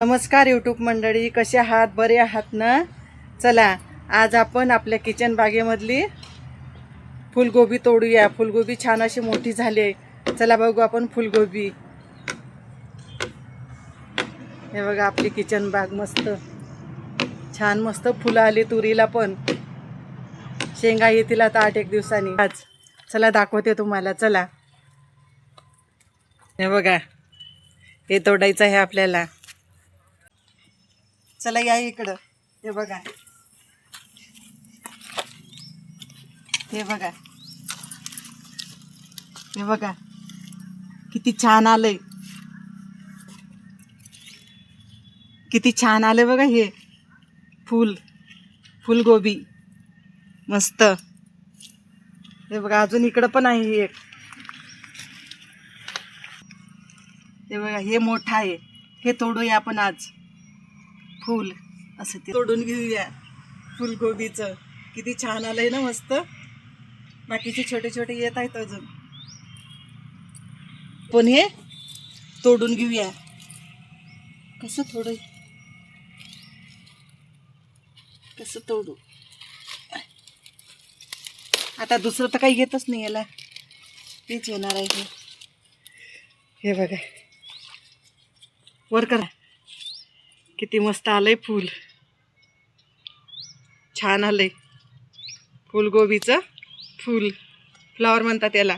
नमस्कार यूट्यूब मंडळी कसे आहात? बरे आहात ना? चला आज आपण आपल्या किचन बागेमधली फुलगोबी तोडूया. फुलगोबी छान अशी मोठी झाली आहे. चला बघू आपण फुलगोबी. हे बघा आपली किचन बाग मस्त. छान मस्त फुलं आली तुरीला पण. शेंगा येतील आता आठ एक दिवसांनी. आज. चला दाखवते तुम्हाला. चला. हे बघा हे तोडायचं आहे आपल्याला. चला या इकडं. हे बघा. हे बघा. हे बघा. किती छान आलंय. किती छान आलंय बघा हे. फुल. फुलगोबी. मस्त. हे बघा अजून इकडं पण आहे हे एक. हे बघा हे मोठं आहे. हे तोडूया आपण आज. फूल असं ते तोडून घेऊया फुलगोबीचं. किती छान आलंय ना मस्त. बाकीचे छोटे छोटे येत आहेत अजून. पण हे तोडून घेऊया. कसं थोडं कसं तोडू? आता दुसरं तर काही येतच नाही याला. तेच येणार आहे हे. हे बघा. वर करा. किती मस्त आलंय फूल. छान आलंय. फुलगोबीचं फूल. फ्लॉवर म्हणतात याला.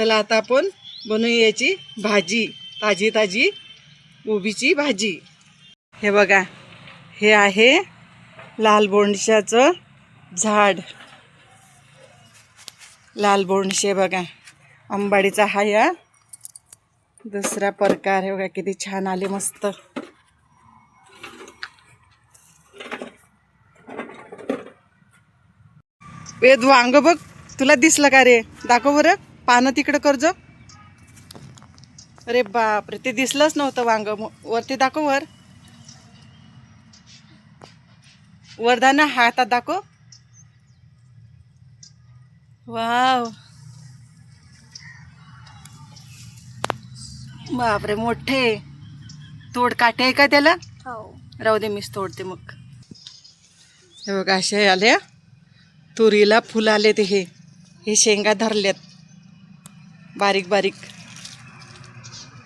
चला आता आपण बनवूया याची भाजी. ताजी ताजी गोबीची भाजी. हे बघा. हे आहे लाल बोंडशाचं झाड. लाल बोंडशे बघा. अंबाडीचा हा या. दुसरा प्रकार. हे बघा किती छान आले मस्त. वेद वांग बघ. तुला दिसलं का रे? दाखव बरं. पानं तिकडं कर्ज अरे बापरे ते दिसलंच नव्हतं वांग. वरती दाखव वर. वरदाना हातात दाखव. वाव. बापरे मोठे. तोड काटे आहे का त्याला? राहू दे मीच तोडते मग. हे बघा असे आले तुरीला फुलं आले ते हे. हे शेंगा धरल्यात. बारीक बारीक.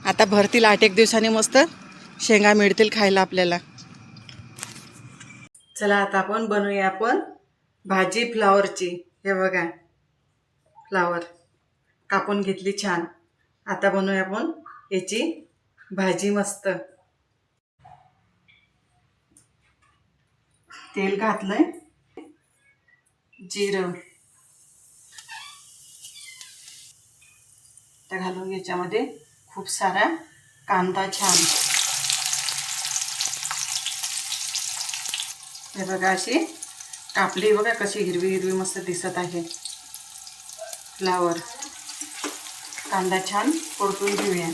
आता भरतील आठ एक दिवसांनी मस्त शेंगा मिळतील खायला आपल्याला. चला आता आपण बनवूया आपण भाजी फ्लावरची. हे बघा. फ्लावर. कापून घेतली छान. आता बनवूया आपण याची भाजी मस्त. तेल घातलंय. जिरं. त्या घालून याच्यामध्ये खूप सारा कांदा छान. हे बघा अशी कापली बघा कशी हिरवी हिरवी मस्त दिसत आहे. फ्लावर कांदा छान परतून घेऊया.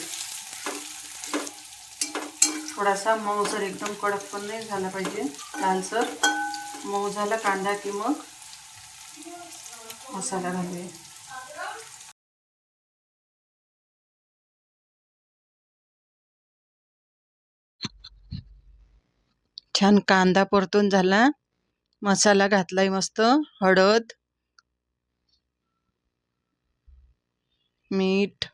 थोडासा मऊसर एकदम कडक पण नाही झाला पाहिजे. लालसर मऊ झाला कांदा की मग मसाला घालूया. छान कांदा परतून झाला. मसाला घातलाय मस्त. हळद मीठ.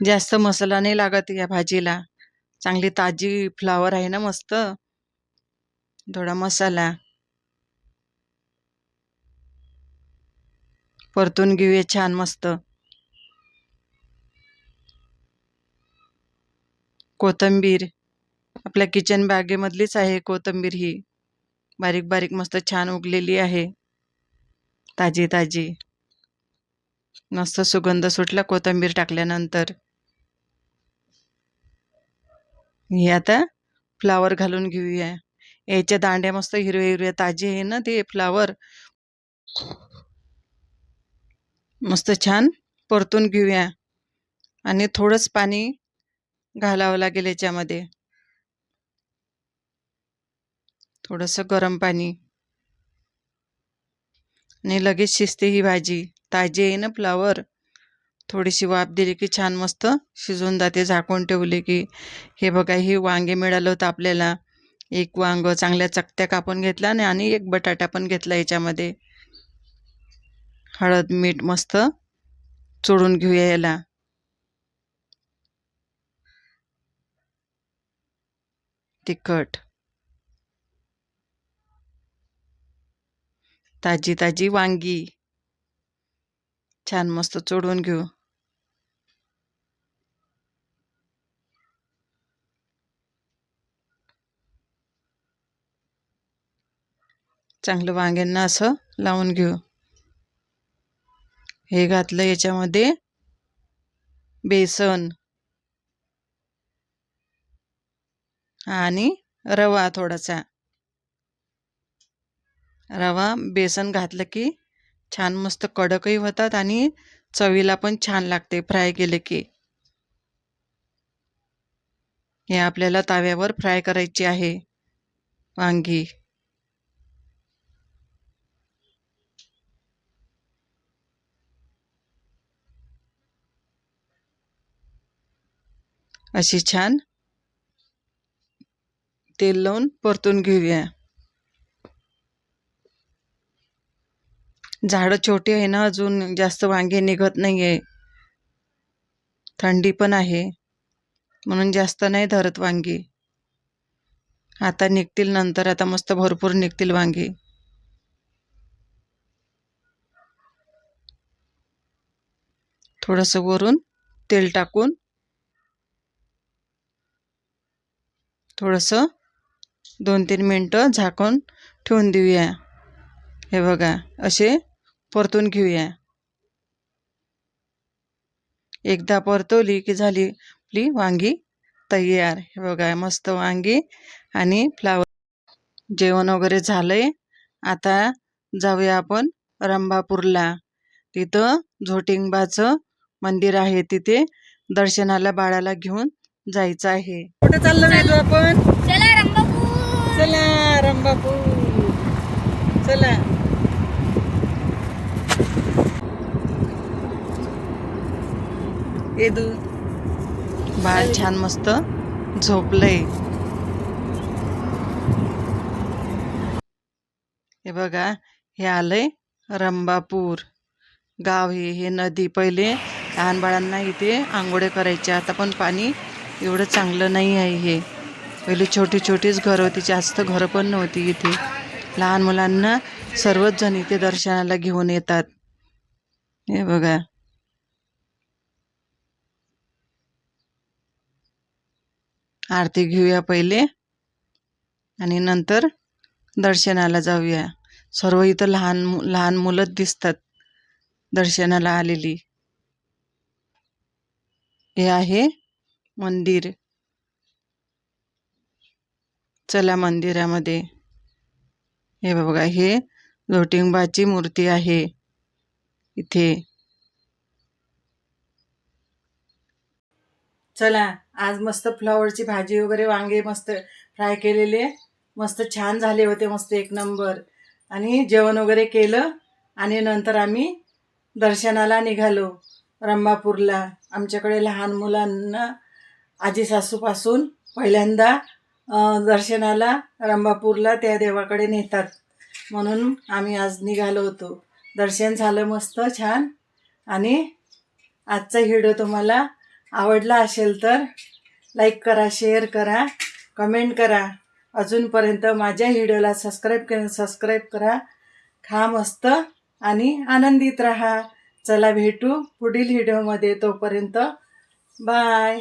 जास्त मसाला नाही लागत या भाजीला. चांगली ताजी फ्लावर आहे ना मस्त. थोडा मसाला. परतून घेऊया छान मस्त. कोथिंबीर. आपल्या किचन बागेमधलीच आहे कोथिंबीर ही. बारीक बारीक मस्त छान उगलेली आहे. ताजी ताजी. मस्त सुगंध सुटला कोथिंबीर टाकल्यानंतर. हे आता फ्लावर घालून घेऊया. याच्या दांड्या मस्त हिरव्या हिरव्या ताजे आहे ना ते फ्लावर मस्त छान परतून घेऊया. आणि थोडंच पाणी घालावं लागेल याच्यामध्ये. थोडंसं गरम पाणी. आणि लगेच शिजते ही भाजी. ताजी आहे ना फ्लावर थोडीशी वाफ दिली की छान मस्त शिजून जाते. झाकून ठेवले की. हे बघा हे वांगे मिळालं होतं आपल्याला. एक वांग चांगल्या चकत्या कापून घेतला आणि- आणि एक बटाटा पण घेतला याच्यामध्ये. हळद मीठ मस्त चोडून घेऊया याला. तिखट. ताजी ताजी वांगी. छान मस्त चोडून घेऊ. चांगलं वांग्यांना असं लावून घेऊ. हे घातलं याच्यामध्ये बेसन. आणि रवा थोडासा. रवा बेसन घातलं की छान मस्त कडकही होतात आणि चवीला पण छान लागते फ्राय केले की. हे आपल्याला ताव्यावर फ्राय करायची आहे वांगी. अशी छान तेल लावून परतून घेऊया. झाडं छोटी आहे ना अजून जास्त वांगे निघत नाही आहे थंडी पण आहे. म्हणून जास्त नाही धरत वांगी. आता निघतील नंतर आता मस्त भरपूर निघतील वांगी. थोडंसं वरून तेल टाकून थोडंसं दोन तीन मिनटं झाकून ठेवून देऊया. हे बघा असे परतून घेऊया. एकदा परतवली की झाली आपली वांगी तयार. हे बघा मस्त वांगी आणि फ्लावर. जेवण वगैरे झालंय. आता जाऊया आपण रंभापूरला. तिथं झोटिंबाचं मंदिर आहे. तिथे दर्शनाला बाळाला घेऊन जायचं आहे. कुठे चाललो नाही तू आपण? चला रंबापूर. चला येदू बाळ छान मस्त झोपलंय. हे बघा हे आलंय रंबापूर. गाव हे हे नदी पहिले. लहान बाळांना इथे आंघोळे करायचे. आता पण पाणी एवढं चांगलं नाही आहे हे. पहिले छोटी छोटीच घरं होती जास्त घरं पण नव्हती इथे. लहान मुलांना सर्वच जण इथे दर्शनाला घेऊन येतात. हे बघा. आरती घेऊया पहिले आणि नंतर दर्शनाला जाऊया. सर्व इथं लहान मु- लहान मुलंच दिसतात दर्शनाला आलेली. हे आहे मंदिर. चला मंदिरामध्ये. हे बघा हे लोटिंबाची मूर्ती आहे. इथे. चला आज मस्त फ्लॉवरची भाजी वगैरे वांगे मस्त फ्राय केलेले. मस्त छान झाले होते मस्त एक नंबर आणि जेवण वगैरे केलं आणि नंतर आम्ही दर्शनाला निघालो. रंभापूरला आमच्याकडे लहान मुलांना आजी सासूपासून पहिल्यांदा दर्शनाला रंभापूरला त्या देवाकडे नेतात. म्हणून आम्ही आज निघालो होतो. दर्शन झालं मस्त छान. आणि आजचा व्हिडिओ तुम्हाला आवडला असेल तर लाईक करा शेअर करा कमेंट करा. अजूनपर्यंत माझ्या व्हिडिओला सबस्क्राईब कर सबस्क्राईब करा. खा मस्त आणि आनंदित राहा. चला भेटू पुढील व्हिडिओमध्ये. तोपर्यंत बाय.